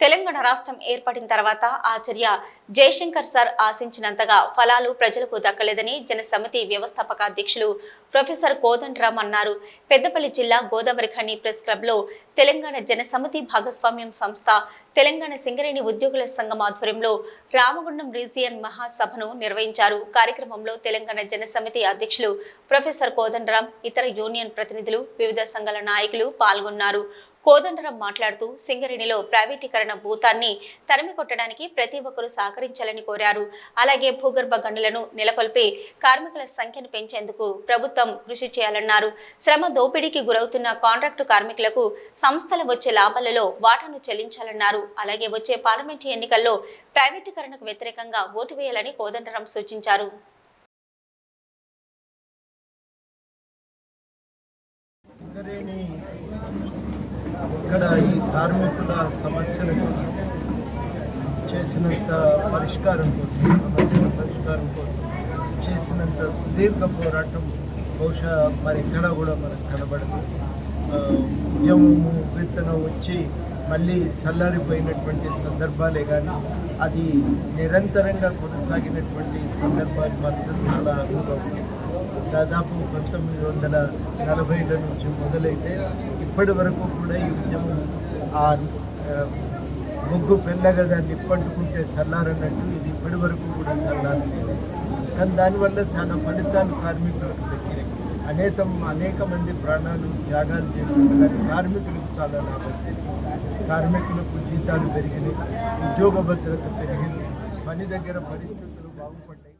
తెలంగాణ రాష్ట్రం ఏర్పడిన తర్వాత ఆచార్య జయశంకర్ సార్ ఆశించినంతగా ఫలాలు ప్రజలకు దక్కలేదని జనసమితి వ్యవస్థాపక అధ్యక్షులు ప్రొఫెసర్ కోదండరామ్ అన్నారు. పెద్దపల్లి జిల్లా గోదావరి ఖని ప్రెస్ క్లబ్లో తెలంగాణ జనసమితి భాగస్వామ్యం సంస్థ తెలంగాణ సింగరేణి ఉద్యోగుల సంఘం ఆధ్వర్యంలో రామగుండం రీజియన్ మహాసభను నిర్వహించారు. కార్యక్రమంలో తెలంగాణ జనసమితి అధ్యక్షులు ప్రొఫెసర్ కోదండరామ్ ఇతర యూనియన్ ప్రతినిధులు వివిధ సంఘాల నాయకులు పాల్గొన్నారు. కోదండరాం మాట్లాడుతూ సింగరేణిలో ప్రైవేటీకరణ భూతాన్ని తరిమికొట్టడానికి ప్రతి ఒక్కరూ సహకరించాలని కోరారు. అలాగే భూగర్భ గనులను నెలకొల్పి కార్మికుల సంఖ్యను పెంచేందుకు ప్రభుత్వం కృషి చేయాలన్నారు. శ్రమ దోపిడీకి గురవుతున్న కాంట్రాక్టు కార్మికులకు సంస్థల వచ్చే లాభాలలో వాటాను చెల్లించాలన్నారు. అలాగే వచ్చే పార్లమెంటు ఎన్నికల్లో ప్రైవేటీకరణకు వ్యతిరేకంగా ఓటు వేయాలని కోదండరాం సూచించారు. సింగరేణి ఇక్కడ ఈ కార్మికుల సమస్యల కోసం చేసినంత పరిష్కారం కోసం సమస్యల పరిష్కారం కోసం చేసినంత సుదీర్ఘ పోరాటం బహుశా మరి ఇక్కడ కూడా మనకు కనబడదు. ఆ, ఉద్యమము విత్తనం వచ్చి మళ్ళీ చల్లారిపోయినటువంటి సందర్భాలే కానీ అది నిరంతరంగా కొనసాగినటువంటి సందర్భాలు మాత్రం చాలా అరుదుగా ఉన్నాయి. దాదాపు పంతొమ్మిది వందల నలభైల నుంచి మొదలైతే ఇప్పటి వరకు కూడా ఈ ఉద్యమం ఆ ఆ, ముగ్గు పెళ్ళగా దాన్ని పట్టుకుంటే చల్లారన్నట్టు ఇది ఇప్పటి వరకు కూడా చల్లారలేదు కానీ దానివల్ల చాలా ఫలితాలు కార్మికులకు దక్కినాయి. అనేకం అనేక మంది ప్రాణాలు త్యాగాలు చేశారు. కానీ కార్మికులకు చాలా లాభం కార్మికులకు జీతాలు పెరిగినాయి ఉద్యోగ భద్రత పెరిగింది పని దగ్గర పరిస్థితులు బాగుపడ్డాయి.